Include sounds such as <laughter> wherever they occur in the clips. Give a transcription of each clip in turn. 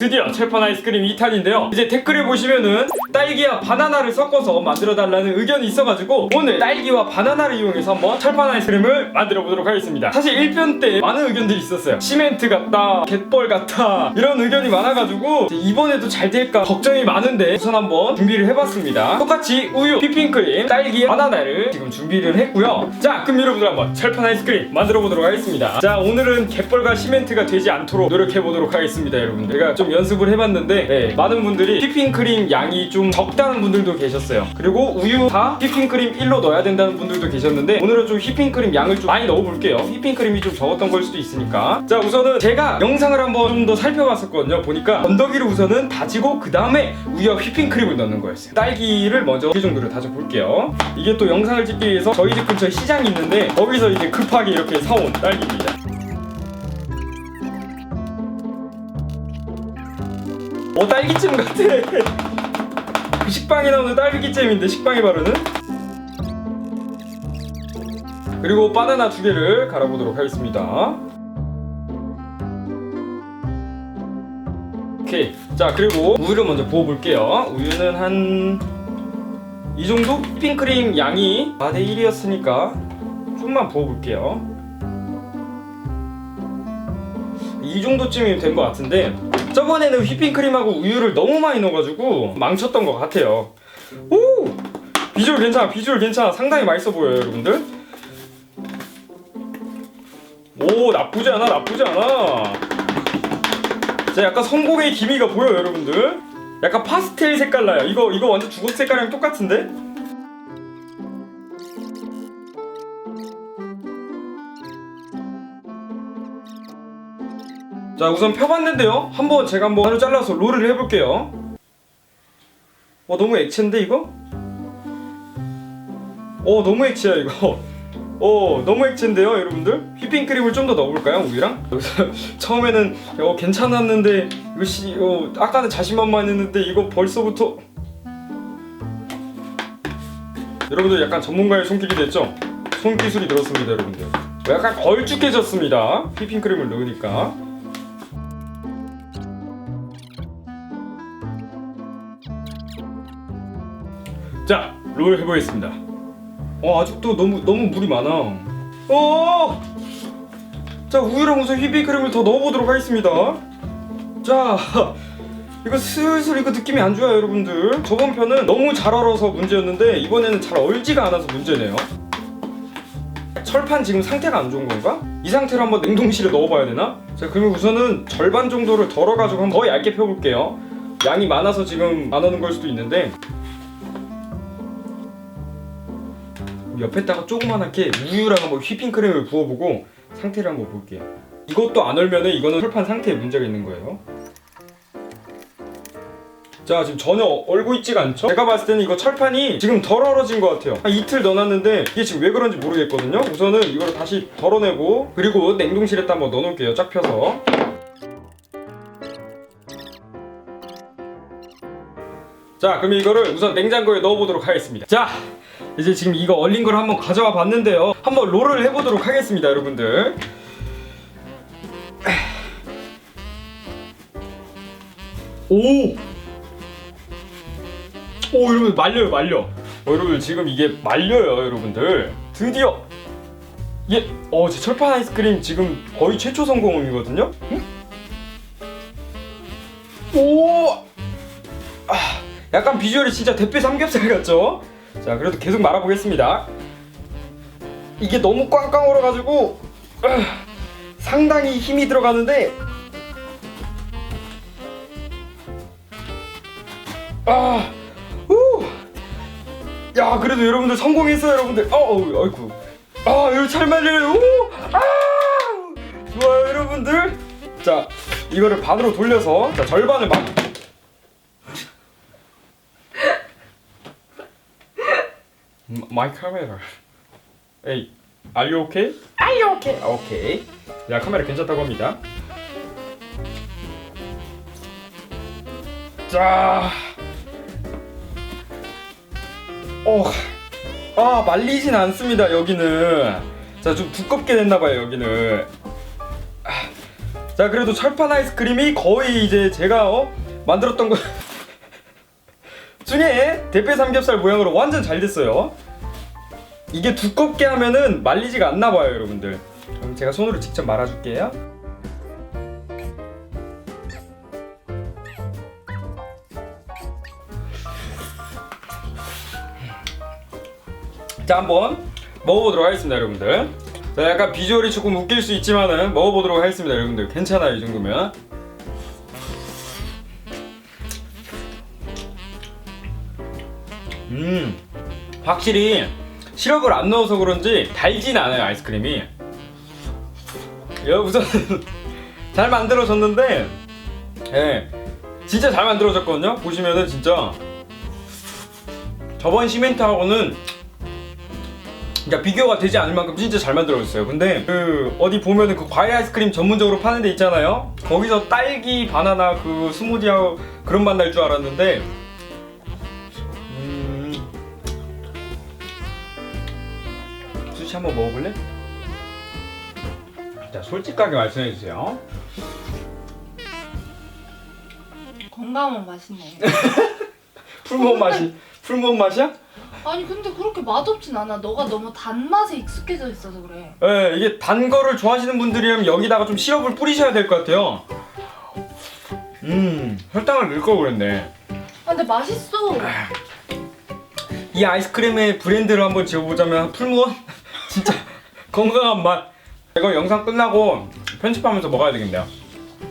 드디어 철판 아이스크림 2탄인데요. 이제 댓글에 보시면은 딸기와 바나나를 섞어서 만들어 달라는 의견이 있어가지고 오늘 딸기와 바나나를 이용해서 한번 철판 아이스크림을 만들어 보도록 하겠습니다. 사실 1편 때 많은 의견들이 있었어요. 시멘트 같다, 갯벌 같다 이런 의견이 많아가지고 이번에도 잘 될까 걱정이 많은데 우선 한번 준비를 해봤습니다. 똑같이 우유, 휘핑크림, 딸기, 바나나를 지금 준비를 했고요. 자, 그럼 여러분들 한번 철판 아이스크림 만들어 보도록 하겠습니다. 자, 오늘은 갯벌과 시멘트가 되지 않도록 노력해 보도록 하겠습니다, 여러분들. 제가 좀 연습을 해봤는데 네, 많은 분들이 휘핑크림 양이 좀 적다는 분들도 계셨어요. 그리고 우유 다 휘핑크림 1로 넣어야 된다는 분들도 계셨는데 오늘은 좀 휘핑크림 양을 좀 많이 넣어볼게요. 휘핑크림이 좀 적었던 걸 수도 있으니까. 자, 우선은 제가 영상을 한번 좀 더 살펴봤었거든요. 보니까 건더기를 우선은 다지고 그 다음에 우유와 휘핑크림을 넣는 거였어요. 딸기를 먼저 이 정도를 다져볼게요. 이게 또 영상을 찍기 위해서 저희 집 근처에 시장이 있는데 거기서 이제 급하게 이렇게 사온 딸기입니다. 어 딸기잼 같아. <laughs> 그 식빵에 나오는 딸기잼인데 식빵에 바르는. 그리고 바나나 두 개를 갈아보도록 하겠습니다. 오케이. 자 그리고 우유를 먼저 부어볼게요. 우유는 한 이 정도 핑크림 양이 4대 1이었으니까 좀만 부어볼게요. 이 정도쯤이면 된것 같은데 저번에는 휘핑크림하고 우유를 너무 많이 넣어가지고 망쳤던 것 같아요. 오! 비주얼 괜찮아, 비주얼 괜찮아. 상당히 맛있어 보여요, 여러분들. 오, 나쁘지 않아, 나쁘지 않아. 자, 약간 성공의 기미가 보여요, 여러분들. 약간 파스텔 색깔 나요. 이거, 이거 완전 주걱 색깔이랑 똑같은데? 자 우선 펴봤는데요. 한번 제가 한번 하루 잘라서 롤을 해볼게요. 어 너무 액체인데 이거? 어 너무 액체야 이거. <laughs> 어 너무 액체인데요 여러분들? 휘핑크림을 좀 더 넣어볼까요 우유랑? 여기서 <laughs> 처음에는 어 괜찮았는데 이거 씨 어, 아까는 자신만만했는데 이거 벌써부터. 여러분들 약간 전문가의 손길이 됐죠? 손기술이 들었습니다 여러분들. 약간 걸쭉해졌습니다. 휘핑크림을 넣으니까 자, 롤 해보겠습니다. 어, 아직도 너무 너무 물이 많아. 어! 자, 우유랑 우선 휘핑크림을 더 넣어보도록 하겠습니다. 자, <laughs> 이거 슬슬 이거 느낌이 안 좋아요, 여러분들. 저번 편은 너무 잘 얼어서 문제였는데 이번에는 잘 얼지가 않아서 문제네요. 철판 지금 상태가 안 좋은 건가? 이 상태로 한번 냉동실에 넣어봐야 되나? 자, 그러면 우선은 절반 정도를 덜어가지고 한번 더 얇게 펴볼게요. 양이 많아서 지금 안 하는 걸 수도 있는데 옆에다가 조그만하게 우유랑 한번 휘핑크림을 부어보고 상태를 한번 볼게요. 이것도 안 얼면은 이거는 철판 상태에 문제가 있는 거예요. 자 지금 전혀 얼고 있지가 않죠? 제가 봤을 때는 이거 철판이 지금 덜 얼어진 것 같아요 한 이틀 넣어놨는데 이게 지금 왜 그런지 모르겠거든요 우선은 이거를 다시 덜어내고 그리고 냉동실에다 한번 넣어놓을게요 쫙 펴서 자 그럼 이거를 우선 냉장고에 넣어보도록 하겠습니다 자 이제 지금 이거 얼린 걸 한번 가져와 봤는데요 한번 롤을 해보도록 하겠습니다 여러분들 오! 오 여러분 말려요 말려 어, 여러분 지금 이게 말려요 여러분들 드디어 예, 어, 제 철판 아이스크림 지금 거의 최초 성공이거든요. 응? 오, 아, 약간 비주얼이 진짜 대패 삼겹살 같죠? 자, 그래도 계속 말아보겠습니다. 이게 너무 꽝꽝 얼어가지고 아, 상당히 힘이 들어가는데 아, 우, 야, 그래도 여러분들 성공했어요, 여러분들. 어, 어, 아이고. 아, 이거 잘 말려요. 오, 아, 좋아요, 여러분들. 자, 이거를 반으로 돌려서 자 절반을 막. 마이 카메라. 에이, are you okay? Are you okay? 오케이. 야, 카메라 괜찮다고 합니다. 자, 어, 아 말리진 않습니다 여기는. 자, 좀 두껍게 됐나봐요 여기는. 아, 자 그래도 철판 아이스크림이 거의 이제 제가 어? 만들었던 거 <laughs> 중에 대패 삼겹살 모양으로 완전 잘 됐어요 이게 두껍게 하면은 말리지가 않나 봐요 여러분들. 그럼 제가 손으로 직접 말아줄게요. 자 한번 먹어보도록 하겠습니다 여러분들. 자 약간 비주얼이 조금 웃길 수 있지만은 먹어보도록 하겠습니다 여러분들. 괜찮아요 이 정도면. 음 확실히 시럽을 안 넣어서 그런지 달진 않아요 아이스크림이 야 우선 <laughs> 잘 만들어졌는데 예 진짜 잘 만들어졌거든요 보시면은 진짜 저번 시멘트하고는 그러니까 비교가 되지 않을 만큼 진짜 잘 만들어졌어요. 근데 그 어디 보면은 그 과일 아이스크림 전문적으로 파는 데 있잖아요. 거기서 딸기, 바나나 그 스무디하고 그런 맛 날 줄 알았는데 수시 한번 먹어볼래? 자 솔직하게 말씀해 주세요. 건강한 맛이네. <laughs> 풀무원 맛이 풀무원 맛이야? 아니 근데 그렇게 맛없진 않아. 너가 너무 단맛에 익숙해져 있어서 그래. 예, 이게 단 거를 좋아하시는 분들이라면 여기다가 좀 시럽을 뿌리셔야 될 것 같아요. 음, 설탕을 넣을 걸 그랬네. 아 근데 맛있어. 이 아이스크림의 브랜드를 한번 지어보자면 풀무원? 진짜 <laughs> 건강한 맛. 이거 영상 끝나고 편집하면서 먹어야 되겠네요.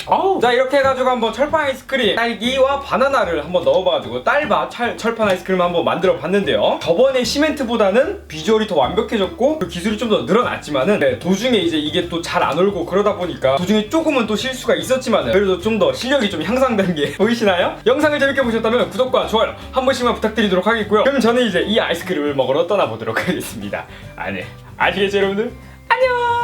아우. 자 이렇게 해가지고 한번 철판 아이스크림 딸기와 바나나를 한번 넣어봐가지고 딸바 철, 철판 아이스크림 한번 만들어 봤는데요 저번에 시멘트보다는 비주얼이 더 완벽해졌고 그 기술이 좀 더 늘어났지만은 네, 도중에 이제 이게 또 잘 안 올고 그러다 보니까 도중에 조금은 또 실수가 있었지만은 그래도 좀 더 실력이 좀 향상된 게 <laughs> 보이시나요? 영상을 재밌게 보셨다면 구독과 좋아요 한 번씩만 부탁드리도록 하겠고요 그럼 저는 이제 이 아이스크림을 먹으러 떠나보도록 하겠습니다 아네 아시겠죠 여러분들? 안녕